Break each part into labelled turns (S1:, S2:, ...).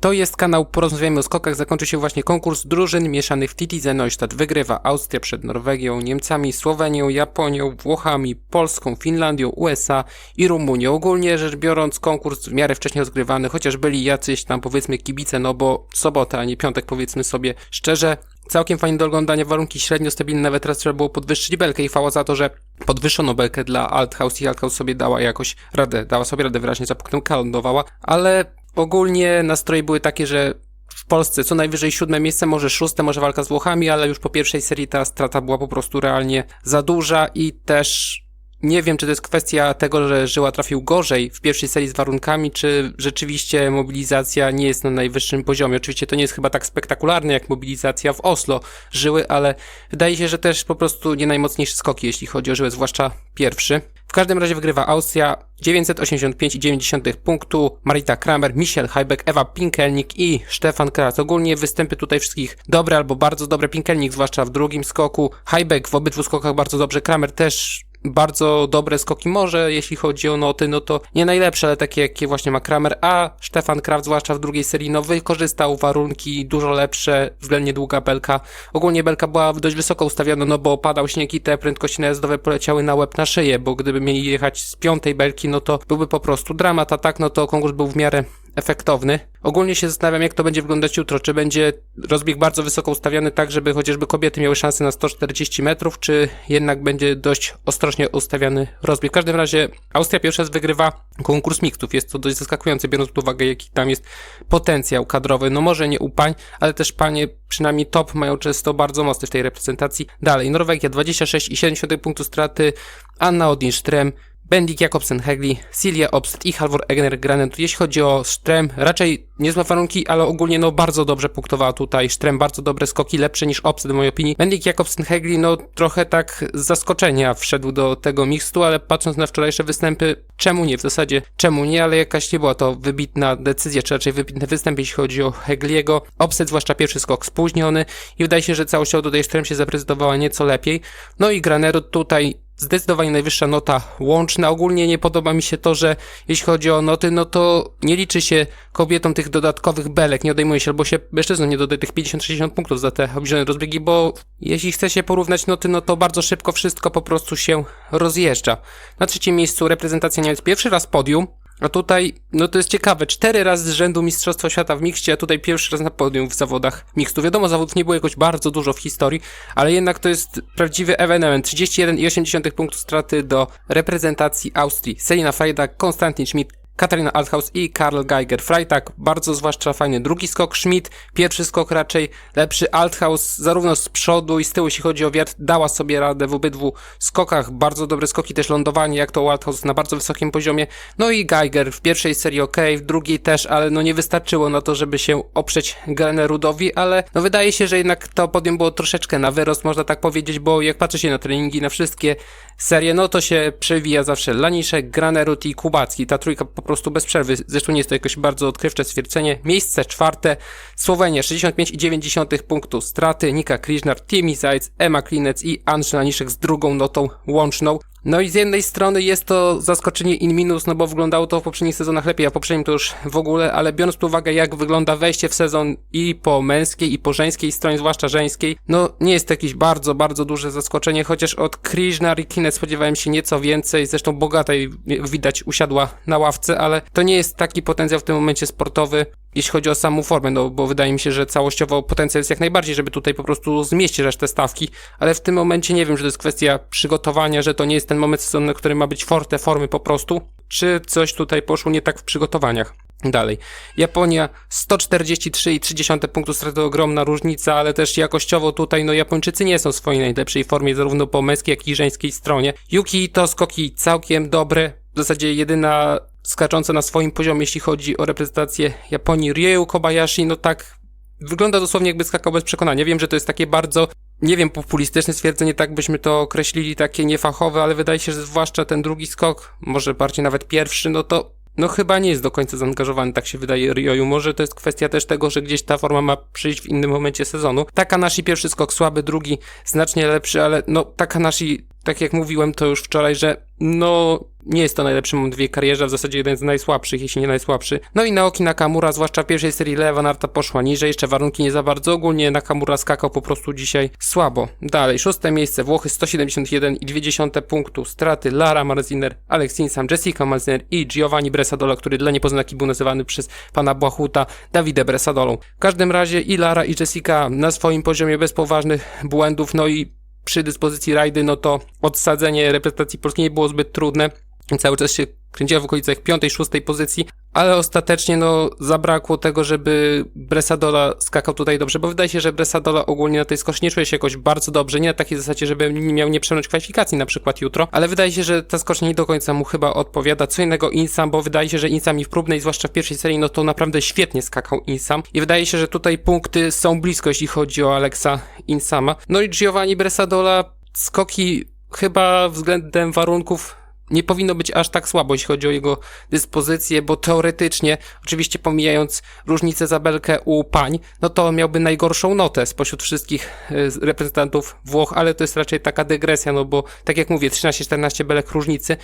S1: To jest kanał Porozmawiajmy o skokach. Zakończył się właśnie konkurs drużyn mieszanych w TTZ Neustadt. Wygrywa Austria przed Norwegią, Niemcami, Słowenią, Japonią, Włochami, Polską, Finlandią, USA i Rumunią. Ogólnie rzecz biorąc konkurs w miarę wcześniej rozgrywany, chociaż byli jacyś tam powiedzmy kibice, no bo sobota, a nie piątek powiedzmy sobie szczerze. Całkiem fajnie do oglądania, warunki średnio stabilne, nawet teraz trzeba było podwyższyć belkę i chwała za to, że podwyższono belkę dla Althaus i Althaus sobie dała jakoś radę, dała sobie radę wyraźnie za punktem K lądowała, ale ogólnie nastroje były takie, że w Polsce co najwyżej siódme miejsce, może szóste, może walka z Włochami, ale już po pierwszej serii ta strata była po prostu realnie za duża i też nie wiem, czy to jest kwestia tego, że Żyła trafił gorzej w pierwszej serii z warunkami, czy rzeczywiście mobilizacja nie jest na najwyższym poziomie. Oczywiście to nie jest chyba tak spektakularne jak mobilizacja w Oslo Żyły, ale wydaje się, że też po prostu nie najmocniejsze skoki, jeśli chodzi o Żyłę, zwłaszcza pierwszy. W każdym razie wygrywa Austria 985,9 punktu, Marita Kramer, Michel Heibeck, Ewa Pinkelnik i Stefan Kratz. Ogólnie występy tutaj wszystkich dobre albo bardzo dobre. Pinkelnik zwłaszcza w drugim skoku, Heibeck w obydwu skokach bardzo dobrze, Kramer też bardzo dobre skoki może, jeśli chodzi o noty, no to nie najlepsze, ale takie jakie właśnie ma Kramer, a Stefan Kraft, zwłaszcza w drugiej serii, no wykorzystał warunki dużo lepsze, względnie długa belka. Ogólnie belka była dość wysoko ustawiona, no bo padał śnieg i te prędkości najazdowe poleciały na łeb na szyję, bo gdyby mieli jechać z piątej belki, no to byłby po prostu dramat, a tak no to konkurs był w miarę efektowny. Ogólnie się zastanawiam, jak to będzie wyglądać jutro. Czy będzie rozbieg bardzo wysoko ustawiony, tak żeby chociażby kobiety miały szansę na 140 metrów, czy jednak będzie dość ostrożnie ustawiany rozbieg. W każdym razie Austria pierwsza raz wygrywa konkurs mixtów. Jest to dość zaskakujące, biorąc pod uwagę, jaki tam jest potencjał kadrowy. No może nie u pań, ale też panie, przynajmniej top, mają często bardzo mocny w tej reprezentacji. Dalej, Norwegia 26,7 punktu straty, Anna Odin-Ström Bendik Jakobsen Hegli, Silja Obst i Halvor Egner Granet. Jeśli chodzi o Strem, raczej niezłe warunki, ale ogólnie no bardzo dobrze punktowała tutaj. Strem bardzo dobre skoki, lepsze niż Obst w mojej opinii. Bendik Jakobsen Hegli no trochę tak z zaskoczenia wszedł do tego mixtu, ale patrząc na wczorajsze występy, czemu nie? W zasadzie czemu nie, ale jakaś nie była to wybitna decyzja, czy raczej wybitny występ, jeśli chodzi o Hegliego. Obset zwłaszcza pierwszy skok spóźniony i wydaje się, że całościowo tutaj Strem się zaprezentowała nieco lepiej. No i Granerud tutaj zdecydowanie najwyższa nota łączna. Ogólnie nie podoba mi się to, że jeśli chodzi o noty, no to nie liczy się kobietom tych dodatkowych belek, nie odejmuje się, albo się mężczyznom nie dodaje tych 50-60 punktów za te obniżone rozbiegi, bo jeśli chce się porównać noty, no to bardzo szybko wszystko po prostu się rozjeżdża. Na trzecim miejscu reprezentacja Niemiec pierwszy raz podium, a tutaj, no to jest ciekawe, cztery razy z rzędu Mistrzostwa Świata w mikście, a tutaj pierwszy raz na podium w zawodach mikstu. Wiadomo, zawodów nie było jakoś bardzo dużo w historii, ale jednak to jest prawdziwy ewenement. 31,8 punktu straty do reprezentacji Austrii. Selina Freitag, Konstantin Schmidt, Katarina Althaus i Karl Geiger. Freitag. Bardzo zwłaszcza fajny drugi skok, Schmidt pierwszy skok raczej lepszy, Althaus zarówno z przodu i z tyłu jeśli chodzi o wiatr dała sobie radę w obydwu skokach, bardzo dobre skoki też lądowanie jak to Althaus na bardzo wysokim poziomie, no i Geiger w pierwszej serii ok, w drugiej też, ale no nie wystarczyło na to, żeby się oprzeć Gelenerudowi, ale no wydaje się, że jednak to podium było troszeczkę na wyrost, można tak powiedzieć, bo jak patrzy się na treningi, na wszystkie serie, no to się przewija zawsze Laniszek, Granerud i Kubacki, ta trójka po prostu bez przerwy. Zresztą nie jest to jakoś bardzo odkrywcze stwierdzenie. Miejsce czwarte, Słowenia 65,9 punktu straty, Nika Kriżnar, Timi Zajc, Emma Klinec i Andrzej Laniszek z drugą notą łączną. No i z jednej strony jest to zaskoczenie in minus, no bo wyglądało to w poprzednich sezonach lepiej, a w poprzednim to już w ogóle, ale biorąc pod uwagę jak wygląda wejście w sezon i po męskiej i po żeńskiej stronie, zwłaszcza żeńskiej, no nie jest to jakieś bardzo, bardzo duże zaskoczenie, chociaż od Krishnar i Kines spodziewałem się nieco więcej, zresztą bogatej widać usiadła na ławce, ale to nie jest taki potencjał w tym momencie sportowy, jeśli chodzi o samą formę, no bo wydaje mi się, że całościowo potencjał jest jak najbardziej, żeby tutaj po prostu zmieścić resztę stawki, ale w tym momencie nie wiem, że to jest kwestia przygotowania, że to nie jest ten moment sezonu, na który ma być forte formy po prostu, czy coś tutaj poszło nie tak w przygotowaniach. Dalej. Japonia 143,3 punktu straty ogromna różnica, ale też jakościowo tutaj no Japończycy nie są w swojej najlepszej formie zarówno po męskiej jak i żeńskiej stronie. Yuki to skoki całkiem dobre, w zasadzie jedyna skacząca na swoim poziomie, jeśli chodzi o reprezentację Japonii. Ryu Kobayashi, no tak, wygląda dosłownie jakby skakał bez przekonania. Wiem, że to jest takie bardzo, nie wiem, populistyczne stwierdzenie, tak byśmy to określili, takie niefachowe, ale wydaje się, że zwłaszcza ten drugi skok, może bardziej nawet pierwszy, no to no chyba nie jest do końca zaangażowany, tak się wydaje Ryoyu. Może to jest kwestia też tego, że gdzieś ta forma ma przyjść w innym momencie sezonu. Takanashi pierwszy skok słaby, drugi znacznie lepszy, ale no Takanashi tak jak mówiłem to już wczoraj, że no nie jest to najlepszy moment w jej karierze, w zasadzie jeden z najsłabszych, jeśli nie najsłabszy. No i Naoki Nakamura, zwłaszcza w pierwszej serii Lewa Narta poszła niżej, jeszcze warunki nie za bardzo, ogólnie Nakamura skakał po prostu dzisiaj słabo. Dalej, szóste miejsce, Włochy 171,2 punktu, straty Lara Marziner, Alex Insam, Jessica Malzner i Giovanni Bresadola, który dla niepoznaki był nazywany przez pana Błachuta Davide Bresadolą. W każdym razie i Lara i Jessica na swoim poziomie bez poważnych błędów, no i przy dyspozycji rajdy, no to odsadzenie reprezentacji polskiej nie było zbyt trudne. Cały czas się kręciła w okolicach piątej, szóstej pozycji, ale ostatecznie no zabrakło tego, żeby Bresadola skakał tutaj dobrze, bo wydaje się, że Bresadola ogólnie na tej skoczni nie czuje się jakoś bardzo dobrze, nie na takiej zasadzie, żeby miał nie przejąć kwalifikacji na przykład jutro, ale wydaje się, że ta skocznia nie do końca mu chyba odpowiada. Co innego Insam, bo wydaje się, że Insam i w próbnej, zwłaszcza w pierwszej serii, no to naprawdę świetnie skakał Insam i wydaje się, że tutaj punkty są blisko, jeśli chodzi o Alexa Insama. No i Giovanni Bresadola skoki chyba względem warunków nie powinno być aż tak słabo, jeśli chodzi o jego dyspozycję, bo teoretycznie, oczywiście pomijając różnicę zabelkę u pań, no to miałby najgorszą notę spośród wszystkich y, reprezentantów Włoch, ale to jest raczej taka dygresja, no bo tak jak mówię, 13-14 belek różnicy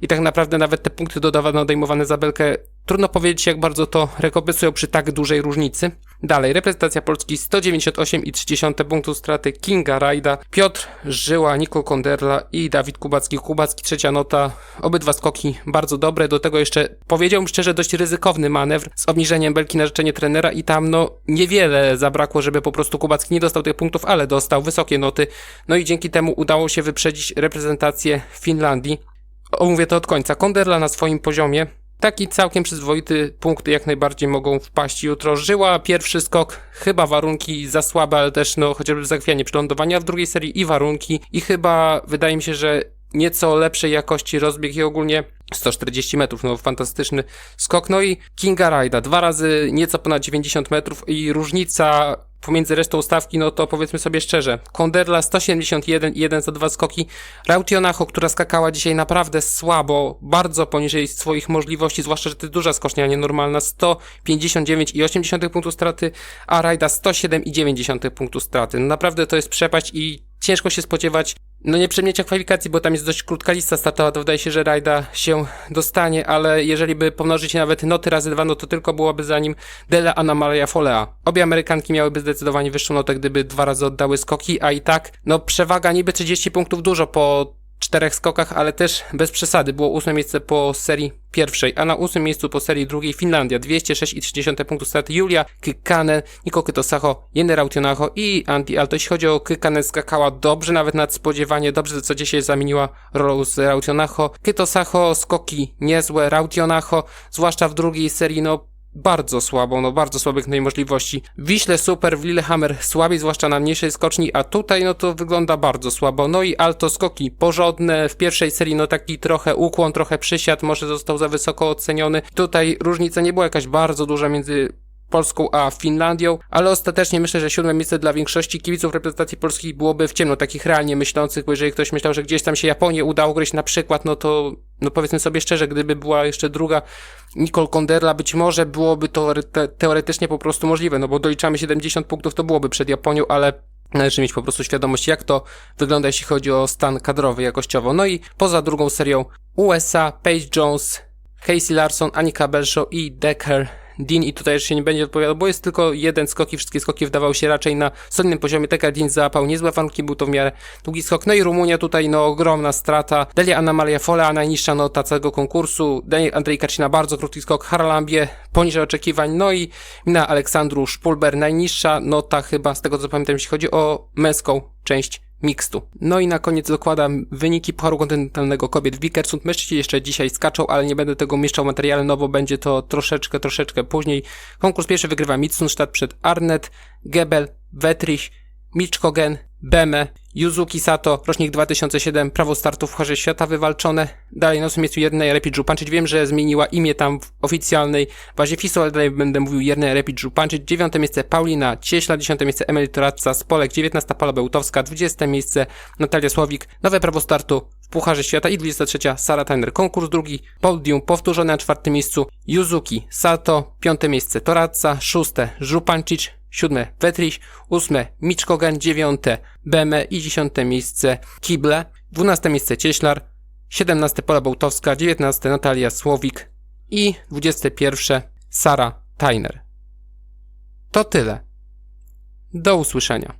S1: i tak naprawdę nawet te punkty dodawane, odejmowane za belkę, trudno powiedzieć jak bardzo to rekompensują przy tak dużej różnicy. Dalej, reprezentacja Polski 198,3 punktu straty Kinga Rajda, Piotr Żyła, Niko Konderla i Dawid Kubacki. Kubacki trzecia nota, obydwa skoki bardzo dobre, do tego jeszcze powiedziałbym szczerze dość ryzykowny manewr z obniżeniem belki na życzenie trenera i tam no niewiele zabrakło, żeby po prostu Kubacki nie dostał tych punktów, ale dostał wysokie noty, no i dzięki temu udało się wyprzedzić reprezentację Finlandii omówię to od końca. Konderla na swoim poziomie. Taki całkiem przyzwoity punkty jak najbardziej mogą wpaść jutro. Żyła pierwszy skok, chyba warunki za słabe, ale też no chociażby zachwianie przylądowania w drugiej serii i warunki i chyba wydaje mi się, że nieco lepszej jakości rozbieg i ogólnie 140 metrów, no fantastyczny skok. No i Kinga Rajda, dwa razy nieco ponad 90 metrów i różnica pomiędzy resztą stawki, no to powiedzmy sobie szczerze, Konderla 171 i 1 za dwa skoki, Rautionacho, która skakała dzisiaj naprawdę słabo, bardzo poniżej swoich możliwości, zwłaszcza, że to duża skocznia, nienormalna, 159 i 80 punktów straty, a Rajda 107 i 90 punktów straty. No naprawdę to jest przepaść i ciężko się spodziewać no nie przemiecia kwalifikacji, bo tam jest dość krótka lista startowa, to wydaje się, że Rajda się dostanie, ale jeżeli by pomnożyć nawet noty razy dwa, no to tylko byłoby za nim Dela Anna Maria Folea. Obie Amerykanki miałyby zdecydowanie wyższą notę, gdyby dwa razy oddały skoki, a i tak, no przewaga niby 30 punktów dużo po czterech skokach, ale też bez przesady. Było ósme miejsce po serii pierwszej, a na ósmym miejscu po serii drugiej Finlandia 206,3 punktów straty Julia Kykkanen, Niko Kytosacho, Jenny Rautionacho i Anti Alto. Jeśli chodzi o Kykkanen, skakała dobrze, nawet nadspodziewanie, dobrze w zasadzie się zamieniła rolą z. Kytosacho, skoki niezłe, Rautionacho, zwłaszcza w drugiej serii, no bardzo słabą, no bardzo słabych możliwości. Wiśle super, w Lillehammer słabiej, zwłaszcza na mniejszej skoczni, a tutaj no to wygląda bardzo słabo. No i alto skoki porządne, w pierwszej serii no taki trochę ukłon, trochę przysiad, może został za wysoko oceniony. Tutaj różnica nie była jakaś bardzo duża między Polską a Finlandią, ale ostatecznie myślę, że siódme miejsce dla większości kibiców reprezentacji polskiej byłoby w ciemno, takich realnie myślących, bo jeżeli ktoś myślał, że gdzieś tam się Japonię udało gryźć na przykład, no to no powiedzmy sobie szczerze, gdyby była jeszcze druga Nicole Konderla, być może byłoby to te teoretycznie po prostu możliwe, no bo doliczamy 70 punktów, to byłoby przed Japonią, ale należy mieć po prostu świadomość, jak to wygląda, jeśli chodzi o stan kadrowy jakościowo. No i poza drugą serią USA, Paige Jones, Casey Larson, Annika Belshaw i Decker Dean i tutaj już się nie będzie odpowiadał, bo jest tylko jeden skok i wszystkie skoki wydawały się raczej na solidnym poziomie. Taka Dean załapał niezłe warunki, był to w miarę długi skok. No i Rumunia tutaj no ogromna strata. Delia Anna Maria Fola, najniższa nota całego konkursu. Daniel Andrzej bardzo krótki skok. Haralambie poniżej oczekiwań. No i na Aleksandru Szpulber, najniższa nota chyba z tego co pamiętam, jeśli chodzi o męską część mixtu. No i na koniec dokładam wyniki Pucharu Kontynentalnego Kobiet w Bikersund. Mężczyźni jeszcze dzisiaj skaczą, ale nie będę tego umieszczał materiale, no bo będzie to troszeczkę, troszeczkę później. Konkurs pierwszy wygrywa Mitsunstadt przed Arnet, Gebel, Wetrich, Miczkogen, Beme, Yuzuki Sato, rocznik 2007, prawo startu w Pucharze Świata wywalczone. Dalej na ósmym miejscu Jernej Rapid Żupanczyć. Wiem, że zmieniła imię tam w oficjalnej bazie FISO, ale dalej będę mówił Jernej Rapid Żupanczyć. Dziewiąte miejsce Paulina Cieśla, dziesiąte miejsce Emily Toradza z Polek, dziewiętnasta Paula Bełtowska, dwudzieste miejsce Natalia Słowik, nowe prawo startu w Pucharze Świata i 23 Sara Tyner. Konkurs drugi, podium powtórzone na czwartym miejscu Yuzuki Sato, piąte miejsce Toradza, szóste Żupancic, siódme Wetrich, ósme Miczkogan, dziewiąte Beme i dziesiąte miejsce Kible. 12 miejsce Cieślar, 17 Pola Bołtowska, 19 Natalia Słowik i 21 Sara Tajner. To tyle. Do usłyszenia.